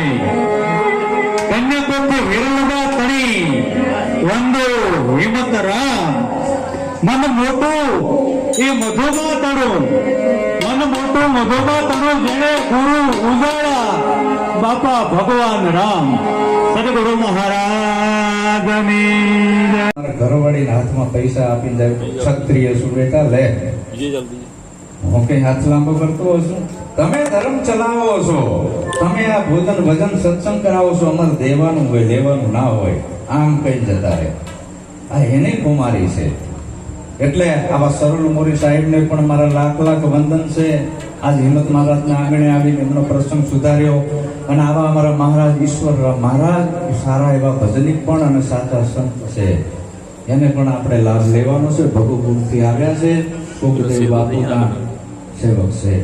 ಸ್ವಾಮಿ ಕನ್ಯಾಕುಂಭ ವಿರಳದ ತಣಿ ಒಂದು હિંમત રામ મન મોટું એ મધુમા તણું મન મોટું મધુમા તણું જેણે ગુરુ ઉજાળા બાપા ભગવાન રામ સદગુરુ મહારાજની જય. મારા ઘરવાળીના હાથમાં પૈસા આપીને જાય ક્ષત્રિય છું બેટા લે હું કઈ હાથ લાંબો કરતો છું. તમે ધર્મ ચલાવો છો. તમે આ ભોજન ભજન સત્સંગ કરાવો છો. અમારે દેવાનું હોય લેવાનું ના હોય આમ કઈ જતા રહે. આ એની કુમારી છે. એટલે આવા સરળ મોરી સાહેબને પણ મારા લાખ લાખ વંદન છે. આજ હિંમત મહારાજના આંગણે આવીને એમનો પ્રસંગ સુધાર્યો. અને આવા અમારા મહારાજ ઈશ્વર મહારાજ સારા એવા ભજનિક પણ અને સાચા સંત છે. એને પણ આપણે લાભ લેવાનો છે. ભગુપુરથી આવ્યા છે. બાપુના સેવક છે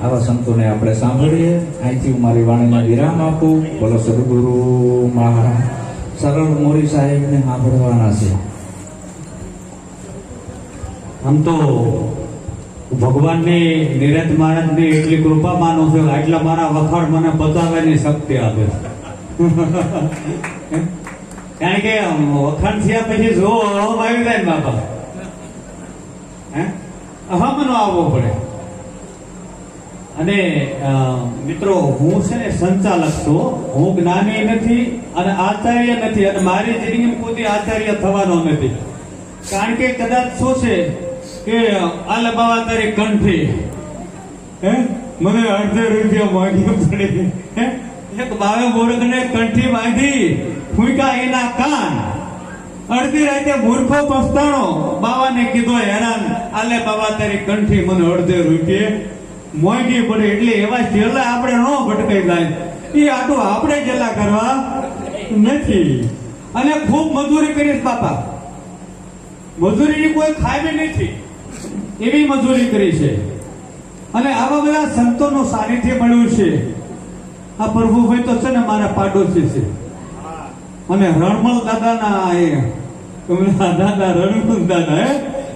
આવા સંતોને આપણે સાંભળીએ. અહીંથી હું મારી વાણીને વિરામ આપું. બોલો સદગુરુ મહારાજ. સરળ મોરી સાહેબને સાંભળવાના છે. આમ તો ભગવાનની નિરંત મહારાજની એટલી કૃપા માનું છું આટલા મારા વખાણ મને બતાવવાની શક્તિ આપે છે. કારણ કે વખાણ થયા પછી જો આવી જાય બાપા. હે? હમનો આવવો પડે. અને મિત્રો, હું છે ને સંચાલક છું. હું જ્ઞાની નથી અને આચાર્ય નથી. અને મારી જિંદગીમાં કોઈ આચાર્ય થવાનો નથી. કારણ કે કદાચ શું છે કે આ બાવા તારી કંઠી. હે? મને અડધે રૂપિયા માંગી પડે એક બાવે મોરગને કંઠી બાંધી ફૂંકા એના કાન. અડધી રાતે મૂર્ખો પસ્તાણો. બાવાને કીધો, હેરાન, આલે બાવા, તારી કંઠી મને અડધે રૂપિયે. મોંઘી પડે એટલે એવા છેલ્લા આપણે ન ભટકાઈ જાય. એ આટલું આપણે જેલા કરવા નથી. અને ખૂબ મજૂરી કરીશ, બાપા. મજૂરીની કોઈ ખામી નથી. એવી મજૂરી કરી છે. અને આવા બધા સંતોનું સાનિધ્ય મળ્યું છે. આ પ્રભુભાઈ તો છે ને મારા પાડોશી છે. અને રણમલ દાદાના એ કમલા દાદા રણકુંદ દાદા, હે?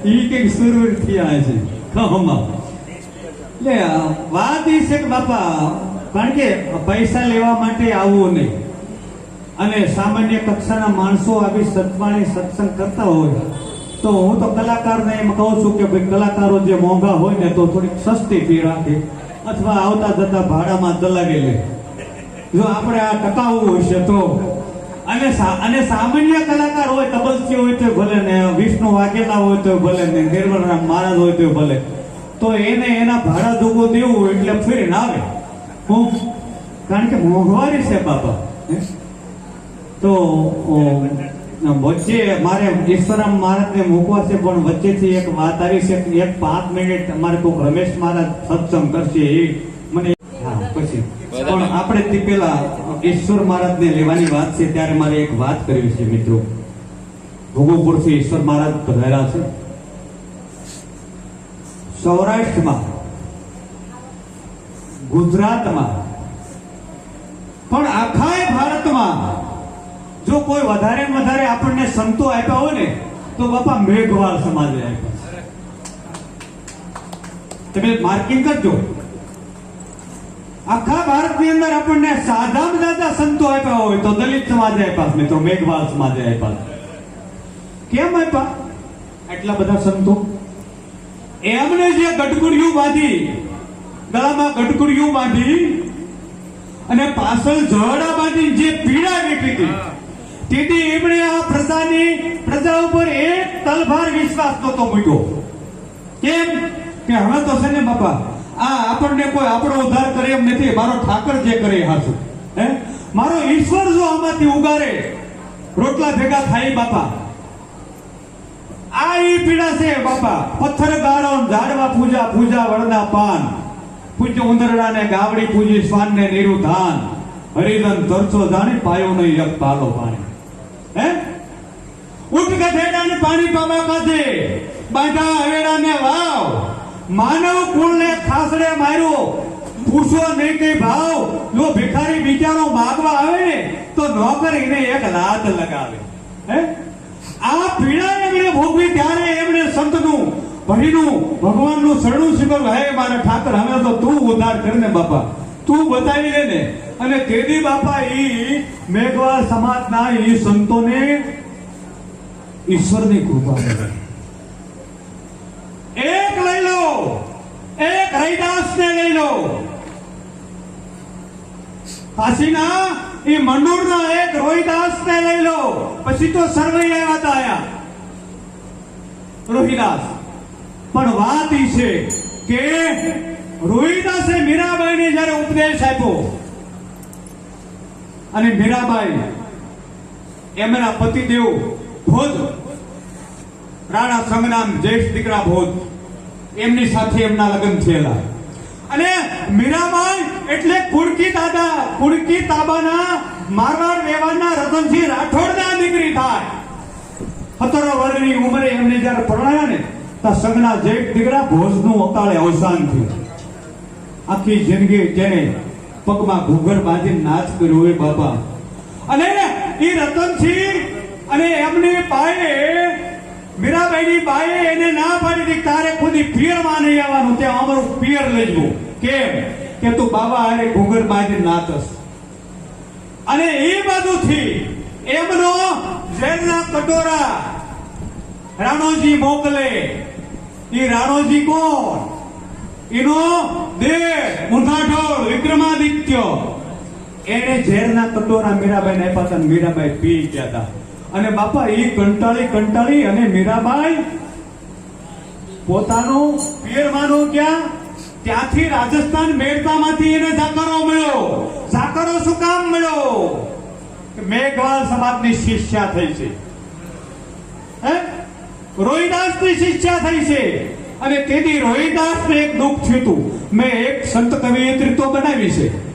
ઈ કંઈક સુરવીર થયા છે. ખમમાં એટલે વાત એ છે કે બાપા, કારણ કે પૈસા લેવા માટે આવવું નહીં. અને સામાન્ય કક્ષાના માણસો આવી સત્વાણી સત્સંગ કરતા હોય, તો હું તો કલાકારને એમ કહું છું કે ભાઈ, કલાકારો જે મોંઘા હોય ને તો થોડીક સસ્તી ફી રાખે, અથવા આવતા જતા ભાડામાં દલાવી લે. જો આપણે આ ટકાવવું હશે તો અને અને સામાન્ય કલાકાર હોય તબલસી હોય તો ભલે ને વિષ્ણુ વાઘેલા હોય તો ભલે ને નિર્મળરામ મહારાજ હોય તો ભલે. તો એને એના ભાડા જોગો દેવું એટલે ફરીને આવે. હું કારણ કે મોંઘવારી છે બાપા. તો વચ્ચે મારે ઈશ્વરામ મહારાજને મૂકવા છે પણ વચ્ચેથી એક વાત આવી છે કે એક પાંચ મિનિટ અમારે કોઈક રમેશ મહારાજ સત્સંગ કરશે એ મને હા પછી. પણ આપણે તે પેલા ઈશ્વર મહારાજને લેવાની વાત છે ત્યારે મારે એક વાત કરવી છે મિત્રો. ભોગોપુરથી ઈશ્વર મહારાજ પધાર્યા છે. સૌરાષ્ટ્રમાં, ગુજરાતમાં, પણ આખા ભારતમાં જો કોઈ વધારે વધારે આપણને સંતો આપ્યા હોય ને, તો બાપા મેઘવાળ સમાજે આપ્યા તમે માર્કિંગ કરજો. આખા ભારતની અંદર આપણને સાદામાં સાદા સંતો આપ્યા હોય તો દલિત સમાજે આપ્યા મિત્રો મેઘવાલ સમાજે આપ્યા કેમ આપ્યા? આટલા બધા સંતો? એમને જે ગટકુડિયું બાંધી, ગળામાં ગટકુડિયું બાંધી અને પાછળ જડા બાંધી જે પીડા વેઠી હતી, તેથી એમણે આ પ્રજાની, પ્રજા ઉપર એક તલભાર વિશ્વાસ નતો મૂક્યો. કેમ? કે હવે તો છે ને બાપા આ આપણને કોઈ આપણો ઉદ્ધાર કરે એમ નથી. મારો ઠાકર જે કરે એ હે? મારો ઈશ્વર જો આમાંથી ઉગારે, રોટલા ભેગા થાય બાપા. આ ઈ પીડા છે બાપા. પથ્થર ગાળો ઝાડવા પૂજા પૂજા વળના પાન. પૂજ્ય ઉંદરડા ને ગાવડી પૂજી શ્વાન ને નિરુધાન ધાન. હરિજન તરસો જાણી પાયો નહીં, એક પાલો પાણી. હે? ઉઠ ગધેડા ને પાણી પાવા કાજે બાંધા હવેડા ને વાવ. માનવ કુળને ખાસડે માર્યો. પૂછો નહીં કઈ ભાવ. જો ભિખારી બિચારો માગવા આવે ને, તો નોકર એક લાત લગાવે. હે? આ પીડા એમણે ભોગવી ત્યારે એમણે સંતનું, ભણીનું, ભગવાનનું શરણું સ્વીકાર્યું. હે, મારા ઠાકર, હવે તો તું ઉધાર કરને બાપા. તું બતાવી લે ને. અને તેદી બાપા ઈ મેઘવા સમાજના ઈ સંતોને ઈશ્વરની કૃપા મળી. એક લઈ લો એક લો કાશીના એ મંડુરના એક રોહિદાસને લઈ લો. પછી તો સર્વે આવ્યા હતા આયા રોહિદાસ. પણ વાત એ છે કે રોહિદાસે મીરાબાઈને જ્યારે ઉપદેશ આપ્યો, અને મીરાબાઈ એમના પતિદેવ ભોજ, રાણા સંગનામ જ્યેષ્ઠ દીકરા ભોજ, એમની સાથે એમના લગ્ન થયેલા. અને મીરાબાઈ એટલે કુડકી દાદા કુડકી તાબાના મારવાડ વ્યવહારના રતનસિંહ રાઠોડના દીકરી થાય. સત્તર વર્ષની ઉંમરે એમને જ્યારે પરણાયા ને ત્યાં સંઘના જેઠ દીકરા ભોજનું અકાળે અવસાન થયું. આખી જિંદગી જેને પગમાં ઘૂઘર બાંધી નાચ કર્યો હોય બાપા. અને એ રતનસિંહ અને એમની બાઈએ મીરાબાઈની બાએ એને ના પાડી હતી તારે ખુદી પિયરમાં નહીં આવવાનું, ત્યાં અમારું પિયર લઈ કેમ? કે તું બાબા હારે ઘૂઘર બાંધી નાતસ. અને એ બાજુથી એમનો જેલના કટોરા. રાણોજી મોકલે. એ રાણોજી કોણ? એનો દેવ ઉઠાઠોળ વિક્રમાદિત્ય. એને ઝેરના કટોરા મીરાબાઈ આપ્યા હતા મીરાબાઈ પી ગયા હતા. અને બાપા એ કંટાળી કંટાળી અને મીરાબાઈ પોતાનું પેરવાનો ક્યાં ત્યાંથી રાજસ્થાન મેળતામાંથી એને ઝાકરો મળ્યો. ઝાકરો શું કામ મળ્યો? મેઘવાલ સમાજની શિષ્યા થઈ છે. હે? રોહિદાસની શિષ્યા થઈ છે. અને તેથી રોહિદાસને એક દુઃખ થયું મેં એક સંત કવિયત્રી તો બનાવી છે.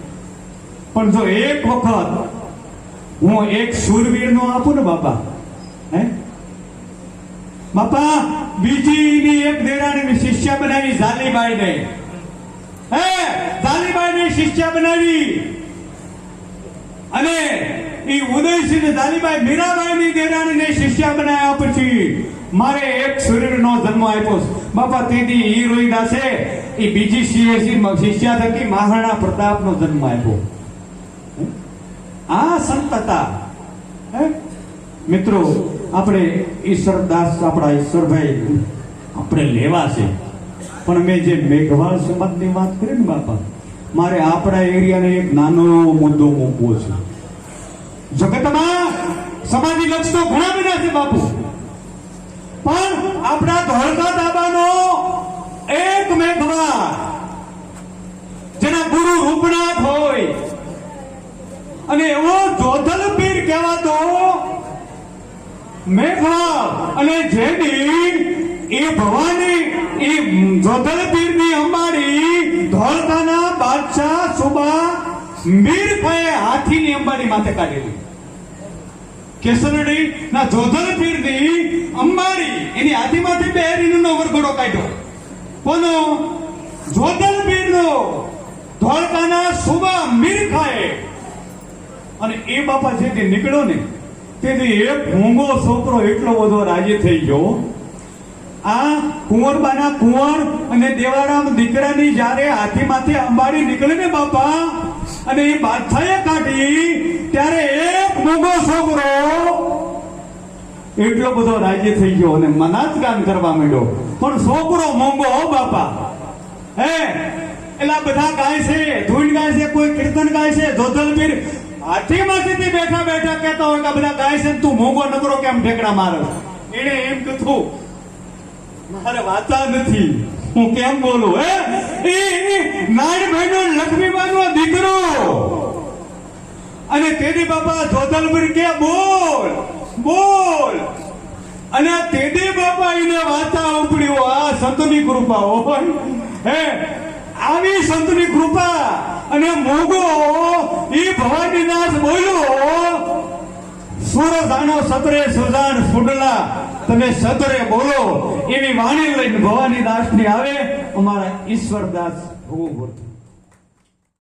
પણ જો એક વખત હું એક શૂરવીર નો આપું ને બાપા. હે? બાપા, બીજીની એક દેરાણીની શિષ્ય બનાવી, ઝાલીબાઈને. હે? ઝાલીબાઈને શિષ્ય બનાવી. અને એ ઉદયસિંહ ને ઝાલીબાઈ દેરાણી દેરાણીને શિષ્ય બનાવ્યા પછી મારે એક શરીરનો જન્મ આપ્યો બાપા તેથી ઈ છે. એ બીજી શિષ્ય થકી મહારાણા પ્રતાપનો જન્મ આપ્યો. આ સંત હતા? મિત્રો, આપણે ઈશ્વરદાસ, આપણા ઈશ્વરભાઈ, આપણે લેવા છે. પણ મેં જે મેઘવાળ સમાજની વાત કરી ને બાપા, મારે આપણા એરિયાને એક નાનો મુદ્દો મૂકવો છે. જગતમાં સમાજી લક્ષ તો ઘણા બધા છે બાપુ. પણ આપણા ધોળકા દાબાનો એક મેઘવાળ જેના ગુરુ રૂપનાથ હોય અને એવો જોધલ પીર કહેવાતો મેઘવાળ અને જેની એ ભવાની, એ જોધલની અંબાડી, ધોળકાના બાદશાહ સુબા મીર ખાએ હાથીની અંબાડી માથે કાઢેલી. કેસરડી ના જોધલ પીરની અંબાડી, એની હાથીમાંથી બેરીનો વરઘોડો કાઢ્યો. કોનો? જોધલ પીરનો. ધોળકાના સુબા મીરખાએ અને એ બાપા જે નીકળ્યો ને તેથી એક ભૂંગો છોકરો એટલો બધો રાજી થઈ ગયો. આ કુંવરબાના કુંવર અને દેવારામ દીકરાની જ્યારે હાથીમાંથી અંબાડી નીકળે ને બાપા, અને એ બાદશાહે કાઢી, ત્યારે એક મોંઘો છોકરો એટલો બધો રાજી થઈ ગયો અને મનાજ કામ કરવા માંડ્યો. પણ છોકરો મોંઘો હો બાપા. હે એલા બધા ગાય છે, ધૂન ગાય છે, કોઈ કીર્તન ગાય છે ધોધલમાંથી હાથીમાંથી બેઠા બેઠા કહેતા હોય કે બધા ગાય છે ને તું મોંઘો નકરો કેમ ઠેકડા મારે. એને એમ કીધું, મારે વાતા નથી. હું કેમ બોલું, હે? એ નાનભાઈનો લક્ષ્મીબાઈનો દીકરો. અને તેદી બાપા જોધલપુર કે, બોલ બોલ. અને આ તેદી બાપા એને વાતા ઉપડ્યો, આ સંતની કૃપા હોય, હે? આવી સંતની કૃપા અને મોગો એ ભવાનીનાથ બોલ્યો સૂરજ આનો સતરે સુજાણ ફૂડલા, તમે સતરે બોલો. એવી વાણી લઈને ભવાની દાસની આવે, અમારા ઈશ્વરદાસ ભોગવત